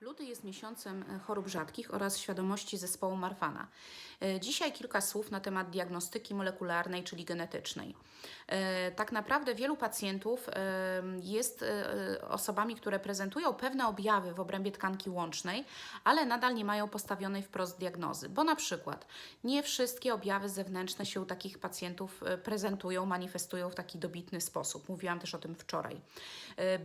Luty jest miesiącem e, chorób rzadkich oraz świadomości zespołu Marfana. E, Dzisiaj kilka słów na temat diagnostyki molekularnej, czyli genetycznej. E, Tak naprawdę wielu pacjentów jest osobami, które prezentują pewne objawy w obrębie tkanki łącznej, ale nadal nie mają postawionej wprost diagnozy, bo na przykład nie wszystkie objawy zewnętrzne się u takich pacjentów prezentują, manifestują w taki dobitny sposób. Mówiłam też o tym wczoraj.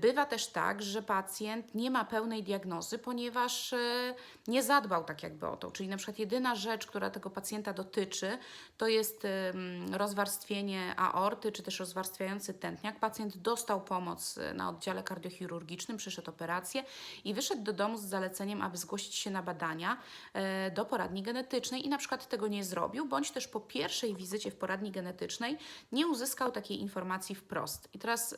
Bywa też tak, że pacjent nie ma pełnej diagnozy, ponieważ e, nie zadbał tak jakby o to. Czyli na przykład jedyna rzecz, która tego pacjenta dotyczy, to jest rozwarstwienie aorty, czy też rozwarstwiający tętniak. Pacjent dostał pomoc e, na oddziale kardiochirurgicznym, przeszedł operację i wyszedł do domu z zaleceniem, aby zgłosić się na badania e, do poradni genetycznej i na przykład tego nie zrobił, bądź też po pierwszej wizycie w poradni genetycznej nie uzyskał takiej informacji wprost. I teraz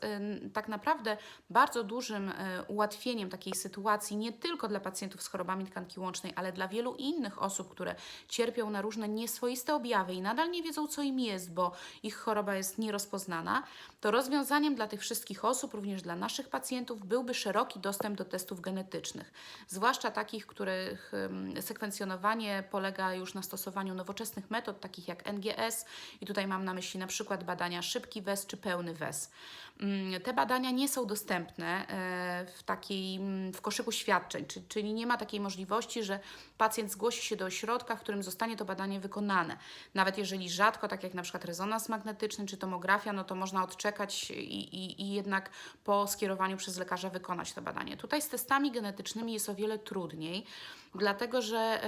tak naprawdę bardzo dużym ułatwieniem takiej sytuacji, nie tylko dla pacjentów z chorobami tkanki łącznej, ale dla wielu innych osób, które cierpią na różne nieswoiste objawy i nadal nie wiedzą, co im jest, bo ich choroba jest nierozpoznana, to rozwiązaniem dla tych wszystkich osób, również dla naszych pacjentów, byłby szeroki dostęp do testów genetycznych, zwłaszcza takich, których sekwencjonowanie polega już na stosowaniu nowoczesnych metod, takich jak NGS, i tutaj mam na myśli na przykład badania szybki WES czy pełny WES. Te badania nie są dostępne e, w takiej, w koszyku świadczeń, czy- czyli nie ma takiej możliwości, że pacjent zgłosi się do ośrodka, w którym zostanie to badanie wykonane. Nawet jeżeli rzadko, tak jak na przykład rezonans magnetyczny czy tomografia, no to można odczekać i, i, i jednak po skierowaniu przez lekarza wykonać to badanie. Tutaj z testami genetycznymi jest o wiele trudniej, dlatego że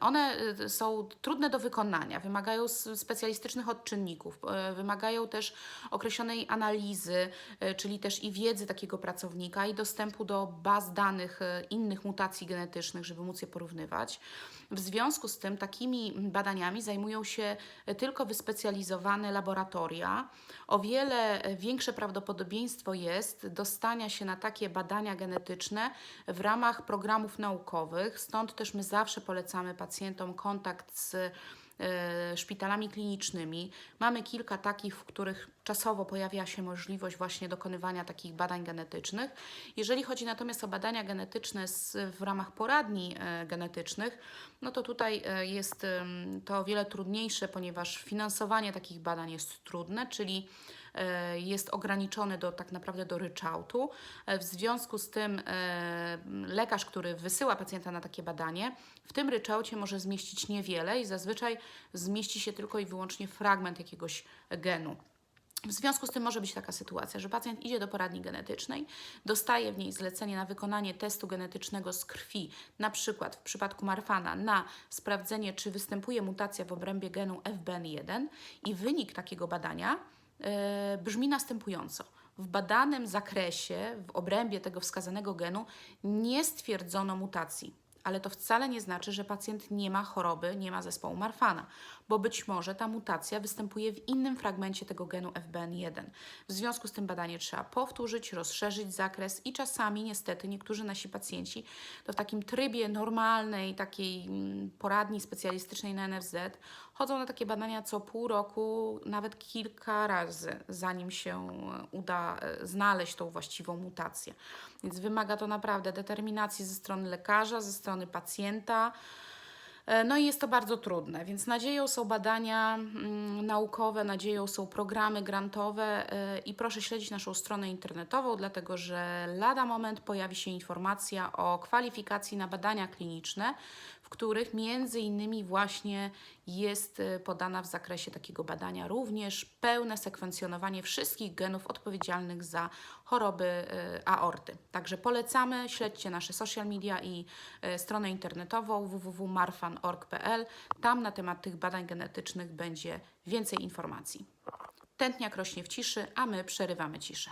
one y, są trudne do wykonania, wymagają specjalistycznych odczynników, e, wymagają też określonej analizy, e, czyli też i wiedzy takiego pracownika i dostępu do baz danych e, innych mutacji genetycznych, żeby móc je porównywać. W związku z tym takimi badaniami zajmują się tylko wyspecjalizowane laboratoria. O wiele większe prawdopodobieństwo jest dostania się na takie badania genetyczne w ramach programów naukowych. Stąd też my zawsze polecamy pacjentom kontakt z szpitalami klinicznymi. Mamy kilka takich, w których czasowo pojawia się możliwość właśnie dokonywania takich badań genetycznych. Jeżeli chodzi natomiast o badania genetyczne w ramach poradni e, genetycznych, no to tutaj e, jest to o wiele trudniejsze, ponieważ finansowanie takich badań jest trudne, czyli e, jest ograniczony do tak naprawdę do ryczałtu. E, W związku z tym e, lekarz, który wysyła pacjenta na takie badanie, w tym ryczałcie może zmieścić niewiele i zazwyczaj zmieści się tylko i wyłącznie fragment jakiegoś genu. W związku z tym może być taka sytuacja, że pacjent idzie do poradni genetycznej, dostaje w niej zlecenie na wykonanie testu genetycznego z krwi, na przykład w przypadku Marfana, na sprawdzenie, czy występuje mutacja w obrębie genu FBN1 i wynik takiego badania e, brzmi następująco. W badanym zakresie, w obrębie tego wskazanego genu, nie stwierdzono mutacji. Ale to wcale nie znaczy, że pacjent nie ma choroby, nie ma zespołu Marfana, bo być może ta mutacja występuje w innym fragmencie tego genu FBN1. W związku z tym badanie trzeba powtórzyć, rozszerzyć zakres i czasami niestety niektórzy nasi pacjenci to w takim trybie normalnej, takiej mm, poradni specjalistycznej na NFZ chodzą na takie badania co pół roku, nawet kilka razy, zanim się uda e, znaleźć tą właściwą mutację. Więc wymaga to naprawdę determinacji ze strony lekarza, ze strony pacjenta. E, No i jest to bardzo trudne, więc nadzieją są badania mm, naukowe, nadzieją są programy grantowe e, i proszę śledzić naszą stronę internetową, dlatego że lada moment pojawi się informacja o kwalifikacji na badania kliniczne, w których między innymi właśnie jest e, podana w zakresie takiego badania również pełne sekwencjonowanie wszystkich genów odpowiedzialnych za choroby aorty. Także polecamy, śledźcie nasze social media i stronę internetową www.marfan.org.pl. Tam na temat tych badań genetycznych będzie więcej informacji. Tętniak rośnie w ciszy, a my przerywamy ciszę.